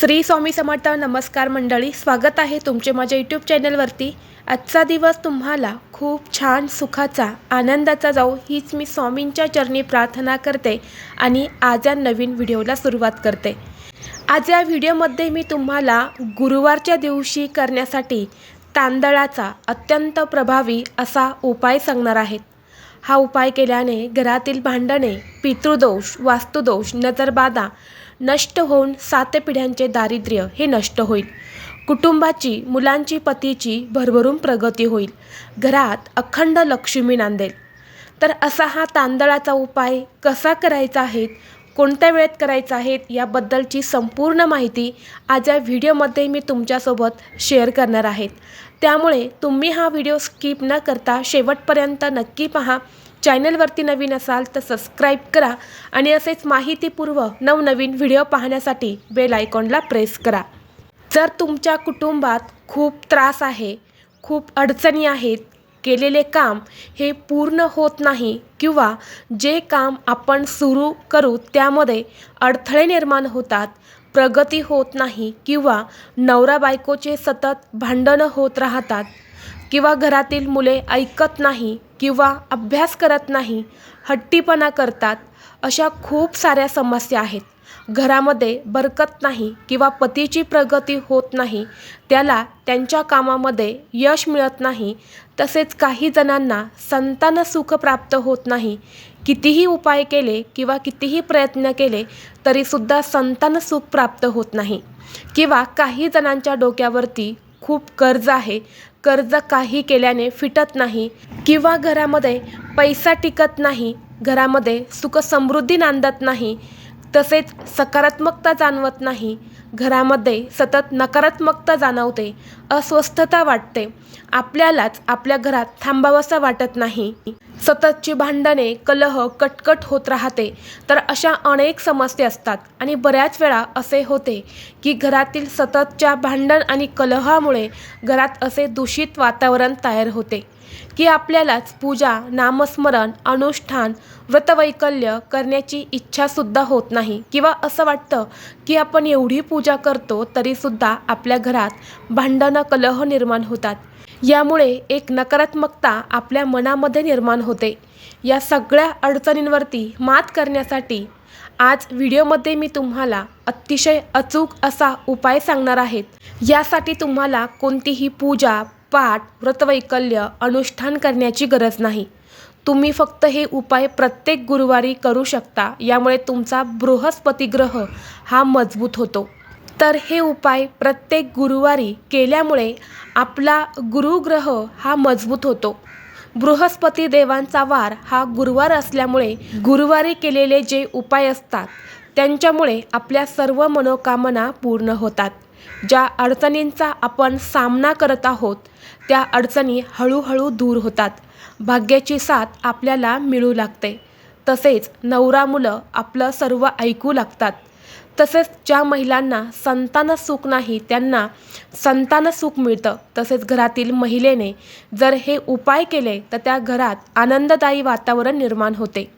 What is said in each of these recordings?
श्री स्वामी समर्थ नमस्कार मंडळी स्वागत आहे तुमचे माझ्या यूट्यूब चॅनलवरती. आजचा दिवस तुम्हाला खूप छान सुखाचा आनंदाचा जाऊ हीच मी स्वामींच्या चरणी प्रार्थना करते आणि आज या नवीन व्हिडिओला सुरुवात करते. आज या व्हिडिओमध्ये मी तुम्हाला गुरुवारच्या दिवशी करण्यासाठी तांदळाचा अत्यंत प्रभावी असा उपाय सांगणार आहेत हा उपाय केल्याने घरातील भांडणे पितृदोष वास्तुदोष नजरबाधा नष्ट होऊन सात पिढ्यांचे दारिद्र्य हे नष्ट होईल. कुटुंबाची मुलांची पतीची भरभरून प्रगती होईल. घरात अखंड लक्ष्मी नांदेल. तर असा हा तांदळाचा उपाय कसा करायचा आहे? कोणत्या वेळेत करायचा आहे? याबद्दलची संपूर्ण माहिती आज या व्हिडिओमध्ये मी तुमच्यासोबत शेअर करणार आहेत त्यामुळे तुम्ही हा व्हिडिओ स्किप न करता शेवटपर्यंत नक्की पहा. चॅनलवरती नवीन असाल तर सबस्क्राईब करा आणि असेच माहितीपूर्व नवनवीन व्हिडिओ पाहण्यासाठी बेल आयकॉनला प्रेस करा. जर तुमच्या कुटुंबात खूप त्रास आहे खूप अडचणी आहेत केलेले काम हे पूर्ण होत नाही किंवा जे काम आपण सुरू करू त्यामध्ये अडथळे निर्माण होतात प्रगती होत नाही किंवा नवरा बायकोचे सतत भांडणं होत राहतात किंवा घरातील मुले ऐकत नाही किंवा अभ्यास करत नाही हट्टीपणा करतात अशा खूप साऱ्या समस्या आहेत. घरामध्ये बरकत नाही किंवा पतीची प्रगती होत नाही त्याला त्यांच्या कामामध्ये यश मिळत नाही तसेच काही जणांना संतान सुख प्राप्त होत नाही. कितीही उपाय केले किंवा कितीही प्रयत्न केले तरीसुद्धा संतान सुख प्राप्त होत नाही. किंवा काही जणांच्या डोक्यावरती खूप कर्ज आहे कर्ज काही केल्याने फिटत नाही किंवा घरामध्ये पैसा टिकत नाही घरामध्ये सुख समृद्धी नांदत नाही तसेच सकारात्मकता जाणवत नाही घरामध्ये सतत नकारात्मकता जाणवते अस्वस्थता वाटते आपल्यालाच आपल्या घरात थांबावंसं वाटत नाही. सततची भांडणे कलह कटकट होत राहते. तर अशा अनेक समस्या असतात आणि बऱ्याच वेळा असे होते की घरातील सततच्या भांडण आणि कलहामुळे घरात असे दूषित वातावरण तयार होते की आपल्यालाच पूजा नामस्मरण अनुष्ठान व्रतवैकल्य करण्याची इच्छासुद्धा होत नाही. किंवा असं वाटतं की आपण एवढी पूजा करतो तरीसुद्धा आपल्या घरात भांडणं कलह निर्माण होतात. यामुळे एक नकारात्मकता आपल्या मनामध्ये निर्माण होते. या सगळ्या अडचणींवरती मात करण्यासाठी आज व्हिडिओमध्ये मी तुम्हाला अतिशय अचूक असा उपाय सांगणार आहेत यासाठी तुम्हाला कोणतीही पूजा पाठ व्रतवैकल्य अनुष्ठान करण्याची गरज नाही. तुम्ही फक्त हे उपाय प्रत्येक गुरुवारी करू शकता यामुळे तुमचा बृहस्पतिग्रह हा मजबूत होतो. तर हे उपाय प्रत्येक गुरुवारी केल्यामुळे आपला गुरुग्रह हा मजबूत होतो. बृहस्पती देवांचा वार हा गुरुवार असल्यामुळे गुरुवारी केलेले जे उपाय असतात त्यांच्यामुळे आपल्या सर्व मनोकामना पूर्ण होतात. ज्या अडचणींचा आपण सामना करत आहोत त्या अडचणी हळूहळू दूर होतात. भाग्याची साथ आपल्याला मिळू लागते. तसेच नवरा मुलं आपलं सर्व ऐकू लागतात. तसेच ज्या महिलांना संतान सुख नाही त्यांना संतान सुख मिळतं. तसेच घरातील महिलेने जर हे उपाय केले तर त्या घरात आनंददायी वातावरण निर्माण होते.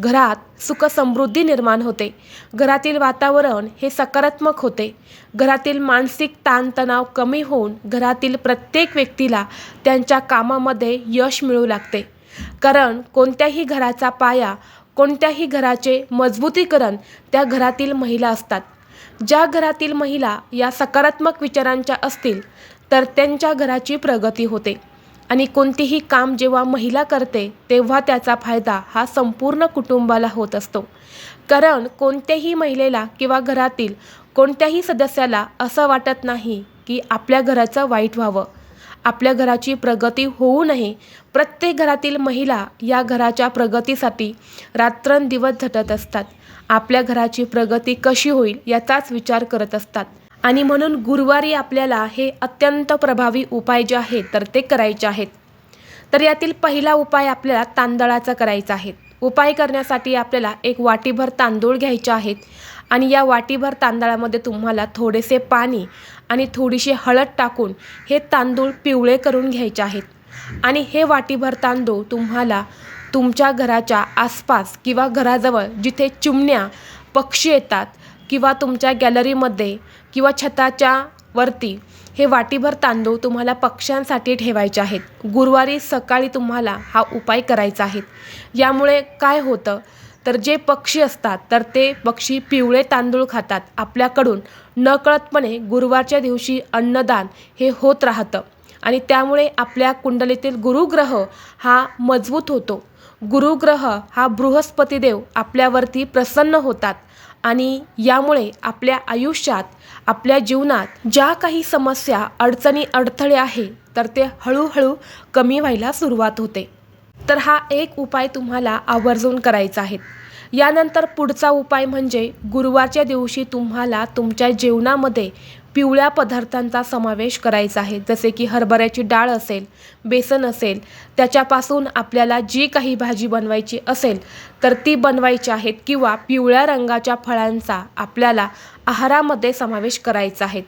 घरात सुखसमृद्धी निर्माण होते. घरातील वातावरण हे सकारात्मक होते. घरातील मानसिक ताणतणाव कमी होऊन घरातील प्रत्येक व्यक्तीला त्यांच्या कामामध्ये यश मिळू लागते. कारण कोणत्याही घराचा पाया कोणत्याही घराचे मजबूतीकरण त्या घरातील महिला असतात. ज्या घरातील महिला या सकारात्मक विचारांच्या असतील तर त्यांच्या घराची प्रगती होते. आणि कोणतेही काम जेव्हा महिला करते तेव्हा त्याचा फायदा हा संपूर्ण कुटुंबाला होत असतो. कारण कोणत्याही महिलेला किंवा घरातील कोणत्याही सदस्याला असं वाटत नाही की आपल्या घराचं वाईट व्हावं. आपल्या घराची प्रगती होऊ नये. प्रत्येक घरातील महिला या घराच्या प्रगतीसाठी रात्रंदिवस झटत असतात. आपल्या घराची प्रगती कशी होईल याचाच विचार करत असतात. आणि म्हणून गुरुवारी आपल्याला हे अत्यंत प्रभावी उपाय जे आहेत तर ते करायचे आहेत. तर यातील पहिला उपाय आपल्याला तांदळाचा करायचा आहे. उपाय करण्यासाठी आपल्याला एक वाटीभर तांदूळ घ्यायचे आहेत. आणि या वाटीभर तांदळामध्ये तुम्हाला थोडेसे पाणी आणि थोडीशी हळद टाकून हे तांदूळ पिवळे करून घ्यायचे आहेत. आणि हे वाटीभर तांदूळ तुम्हाला तुमच्या घराच्या आसपास किंवा घराजवळ जिथे चिमण्या पक्षी येतात किंवा तुमच्या गॅलरीमध्ये किंवा छताच्या वरती हे वाटीभर तांदूळ तुम्हाला पक्ष्यांसाठी ठेवायचे आहेत. गुरुवारी सकाळी तुम्हाला हा उपाय करायचा आहे. यामुळे काय होतं? तर जे पक्षी असतात तर ते पक्षी पिवळे तांदूळ खातात. आपल्याकडून नकळतपणे गुरुवारच्या दिवशी अन्नदान हे होत राहतं. आणि त्यामुळे आपल्या कुंडलीतील गुरुग्रह हा मजबूत होतो. गुरुग्रह हा बृहस्पतिदेव आपल्यावरती प्रसन्न होतात. आणि यामुळे आपल्या आयुष्यात आपल्या जीवनात ज्या काही समस्या अडचणी अडथळे आहे तर ते हळूहळू कमी व्हायला सुरुवात होते. तर हा एक उपाय तुम्हाला आवर्जून करायचा आहे. यानंतर पुढचा उपाय म्हणजे गुरुवारच्या दिवशी तुम्हाला तुमच्या जेवणामध्ये पिवळ्या पदार्थांचा समावेश करायचा आहे. जसे की हरभऱ्याची डाळ असेल बेसन असेल त्याच्यापासून आपल्याला जी काही भाजी बनवायची असेल तर ती बनवायची आहेत किंवा पिवळ्या रंगाच्या फळांचा आपल्याला आहारामध्ये समावेश करायचा आहे.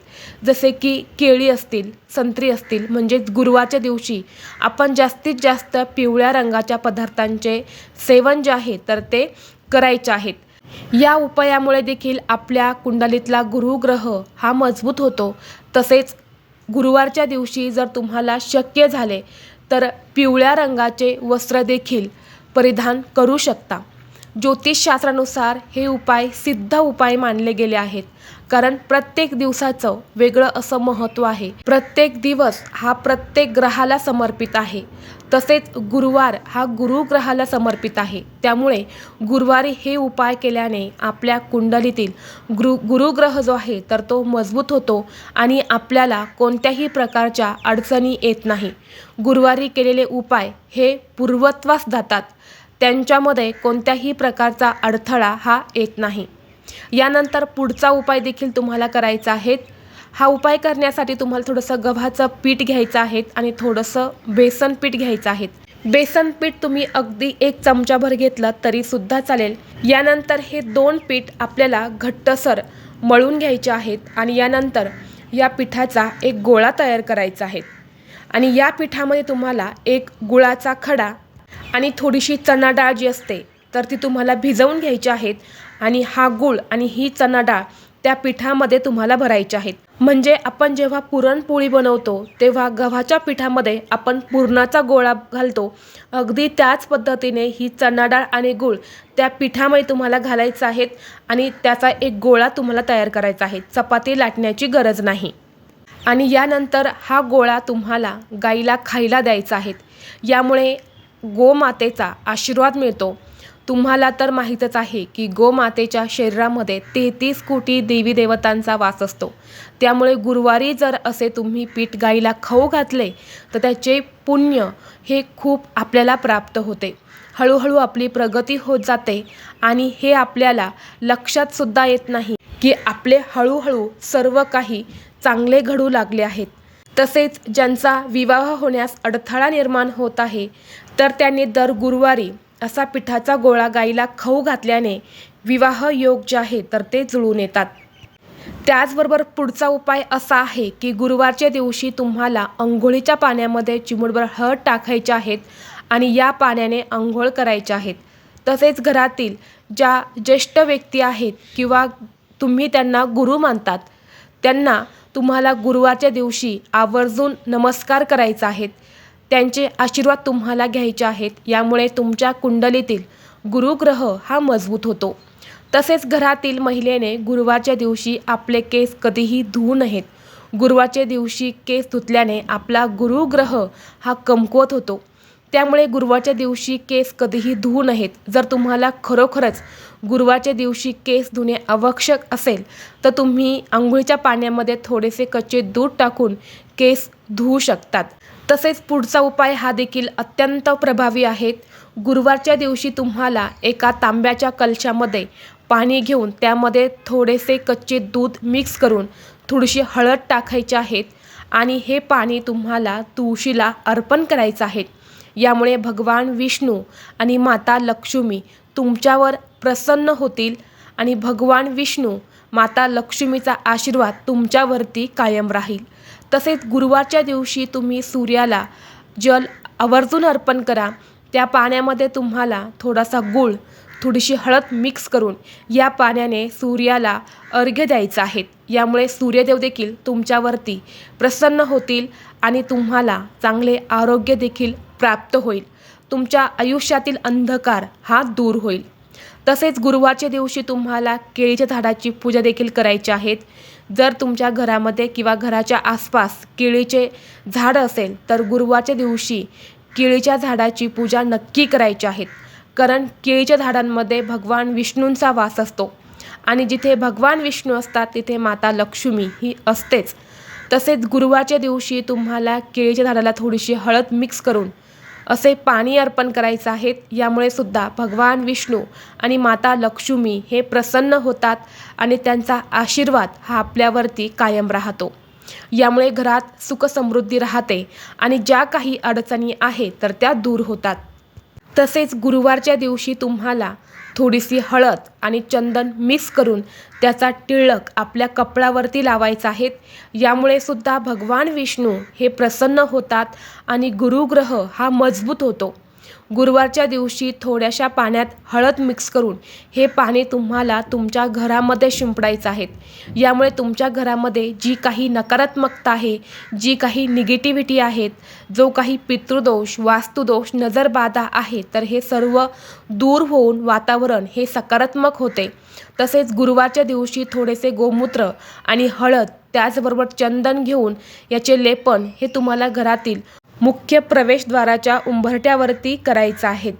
जसे की केळी असतील संत्री असतील म्हणजेच गुरुवारच्या दिवशी आपण जास्तीत जास्त पिवळ्या रंगाच्या पदार्थांचे सेवन जे आहे तर ते करायचे आहेत. या उपायामुळे देखील आपल्या कुंडलीतला गुरुग्रह हा मजबूत होतो. तसेच गुरुवारच्या दिवशी जर तुम्हाला शक्य झाले तर पिवळ्या रंगाचे वस्त्र देखील परिधान करू शकता. ज्योतिषशास्त्रानुसार हे उपाय सिद्ध उपाय मानले गेले आहेत. कारण प्रत्येक दिवसाचं वेगळं असं महत्त्व आहे. प्रत्येक दिवस हा प्रत्येक ग्रहाला समर्पित आहे. तसेच गुरुवार हा गुरुग्रहाला समर्पित आहे. त्यामुळे गुरुवारी हे उपाय केल्याने आपल्या कुंडलीतील गुरु गुरुग्रह जो आहे तर तो मजबूत होतो आणि आपल्याला कोणत्याही प्रकारच्या अडचणी येत नाही. गुरुवारी केलेले उपाय हे पूर्वत्वास जातात. त्यांच्यामध्ये कोणत्याही प्रकारचा अडथळा हा येत नाही. यानंतर पुढचा उपाय देखील तुम्हाला करायचा आहे. हा उपाय करण्यासाठी तुम्हाला थोडंसं गव्हाचं पीठ घ्यायचं आहे आणि थोडंसं बेसन पीठ घ्यायचं आहे. बेसन पीठ तुम्ही अगदी एक चमचाभर घेतलं तरीसुद्धा चालेल. यानंतर हे दोन पीठ आपल्याला घट्टसर मळून घ्यायचे आहेत आणि यानंतर या पिठाचा एक गोळा तयार करायचा आहे. आणि या पिठामध्ये तुम्हाला एक गुळाचा खडा आणि थोडीशी चणा डाळ जी असते तर ती तुम्हाला भिजवून घ्यायची आहेत आणि हा गूळ आणि ही चणा डाळ त्या पिठामध्ये तुम्हाला भरायची आहेत. म्हणजे आपण जेव्हा पुरणपोळी बनवतो तेव्हा गव्हाच्या पिठामध्ये आपण पुरणाचा गोळा घालतो. अगदी त्याच पद्धतीने ही चणा डाळ आणि गूळ त्या पिठामध्ये तुम्हाला घालायचं आहेत आणि त्याचा एक गोळा तुम्हाला तयार करायचा आहे. चपाती लाटण्याची गरज नाही. आणि यानंतर हा गोळा तुम्हाला गाईला खायला द्यायचा आहे. यामुळे गोमातेचा आशीर्वाद मिळतो. तुम्हाला तर माहीतच आहे की गोमातेच्या शरीरामध्ये तेहतीस कोटी देवी देवतांचा वास असतो. त्यामुळे गुरुवारी जर असे तुम्ही पीठ गाईला खाऊ घातले तर त्याचे पुण्य हे खूप आपल्याला प्राप्त होते. हळूहळू आपली प्रगती होत जाते आणि हे आपल्याला लक्षात सुद्धा येत नाही की आपले हळूहळू सर्व काही चांगले घडू लागले आहेत. तसेच ज्यांचा विवाह होण्यास अडथळा निर्माण होत आहे तर त्यांनी दर गुरुवारी असा पिठाचा गोळा गाईला खाऊ घातल्याने विवाह योग जे आहे तर ते जुळून येतात. त्याचबरोबर पुढचा उपाय असा आहे की गुरुवारच्या दिवशी तुम्हाला अंघोळीच्या पाण्यामध्ये चिमुडभर हळद टाकायचे आहेत आणि या पाण्याने आंघोळ करायचे आहेत. तसेच घरातील ज्या ज्येष्ठ व्यक्ती आहेत किंवा तुम्ही त्यांना गुरु मानतात त्यांना तुम्हाला गुरुवारच्या दिवशी आवर्जून नमस्कार करायचा आहेत. त्यांचे आशीर्वाद तुम्हाला घ्यायचे आहेत. यामुळे तुमच्या कुंडलीतील गुरुग्रह हा मजबूत होतो. तसेच घरातील महिलेने गुरुवारच्या दिवशी आपले केस कधीही धुवू नयेत. गुरुवारच्या दिवशी केस धुतल्याने आपला गुरुग्रह हा कमकुवत होतो. त्यामुळे गुरुवारच्या दिवशी केस कधीही धुवू नयेत. जर तुम्हाला खरोखरच गुरुवारच्या दिवशी केस धुणे आवश्यक असेल तर तुम्ही आंघोळीच्या पाण्यामध्ये थोडेसे कच्चे दूध टाकून केस धुवू शकतात. तसेच पुढचा उपाय हा देखील अत्यंत प्रभावी आहेत गुरुवारच्या दिवशी तुम्हाला एका तांब्याच्या कलशामध्ये पाणी घेऊन त्यामध्ये थोडेसे कच्चे दूध मिक्स करून थोडीशी हळद टाकायची आहेत आणि हे पाणी तुम्हाला तुळशीला अर्पण करायचं आहे. यामुळे भगवान विष्णू आणि माता लक्ष्मी तुमच्यावर प्रसन्न होतील आणि भगवान विष्णू माता लक्ष्मीचा आशीर्वाद तुमच्यावरती कायम राहील. तसेच गुरुवारच्या दिवशी तुम्ही सूर्याला जल आवर्जून अर्पण करा. त्या पाण्यामध्ये तुम्हाला थोडासा गूळ थोडीशी हळद मिक्स करून या पाण्याने सूर्याला अर्घ्य द्यायचं आहेत यामुळे सूर्यदेव देखील तुमच्यावरती प्रसन्न होतील आणि तुम्हाला चांगले आरोग्य देखील प्राप्त होईल. तुमच्या आयुष्यातील अंधकार हा दूर होईल. तसेच गुरुवारच्या दिवशी तुम्हाला केळीच्या झाडाची पूजा देखील करायची आहेत. जर तुमच्या घरामध्ये किंवा घराच्या आसपास केळीचे झाड असेल तर गुरुवारच्या दिवशी केळीच्या झाडाची पूजा नक्की करायची आहेत कारण केळीच्या झाडांमध्ये भगवान विष्णूंचा वास असतो. आणि जिथे भगवान विष्णू असतात तिथे माता लक्ष्मी ही असतेच. तसेच गुरुवारच्या दिवशी तुम्हाला केळीच्या झाडाला थोडीशी हळद मिक्स करून असे पाणी अर्पण करायचं आहे. यामुळे सुद्धा भगवान विष्णू आणि माता लक्ष्मी हे प्रसन्न होतात आणि त्यांचा आशीर्वाद हा आपल्यावरती कायम राहतो. यामुळे घरात सुखसमृद्धी राहते आणि ज्या काही अडचणी आहेत तर त्या दूर होतात. तसेच गुरुवारच्या दिवशी तुम्हाला थोडीशी हळद आणि चंदन मिक्स करून त्याचा टिळक आपल्या कपड्यावरती लावायचा आहे. यामुळे सुद्धा भगवान विष्णू हे प्रसन्न होतात आणि गुरुग्रह हा मजबूत होतो. गुरुवारच्या दिवशी थोड्याशा पाण्यात हळद मिक्स करून हे पाणी तुम्हाला तुमच्या घरामध्ये शिंपडायचं आहे. यामुळे तुमच्या घरामध्ये जी काही नकारात्मकता आहे जी काही निगेटिव्हिटी आहेत जो काही पितृदोष वास्तुदोष नजरबाधा आहे तर हे सर्व दूर होऊन वातावरण हे सकारात्मक होते. तसेच गुरुवारच्या दिवशी थोडेसे गोमूत्र आणि हळद त्याचबरोबर चंदन घेऊन याचे लेपन हे तुम्हाला घरातील मुख्य प्रवेशद्वाराच्या उंबरठ्यावरती करायचं आहेत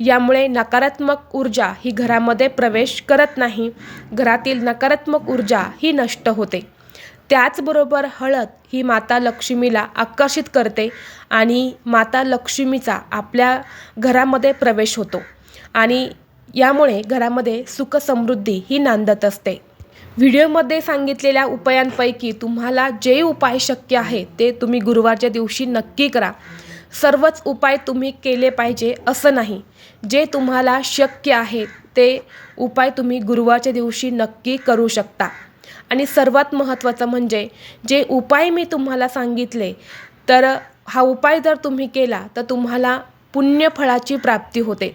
यामुळे नकारात्मक ऊर्जा ही घरामध्ये प्रवेश करत नाही. घरातील नकारात्मक ऊर्जा ही नष्ट होते. त्याचबरोबर हळद ही माता लक्ष्मीला आकर्षित करते आणि माता लक्ष्मीचा आपल्या घरामध्ये प्रवेश होतो आणि यामुळे घरामध्ये सुखसमृद्धी ही नांदत असते. व्हिडिओमध्ये सांगितलेल्या उपायांपैकी तुम्हाला जे उपाय शक्य आहे ते तुम्ही गुरुवारच्या दिवशी नक्की करा. सर्वच उपाय तुम्ही केले पाहिजे असं नाही. जे तुम्हाला शक्य आहे ते उपाय तुम्ही गुरुवारच्या दिवशी नक्की करू शकता. आणि सर्वात महत्त्वाचं म्हणजे जे उपाय मी तुम्हाला सांगितले तर हा उपाय जर तुम्ही केला तर तुम्हाला पुण्यफळाची प्राप्ती होते.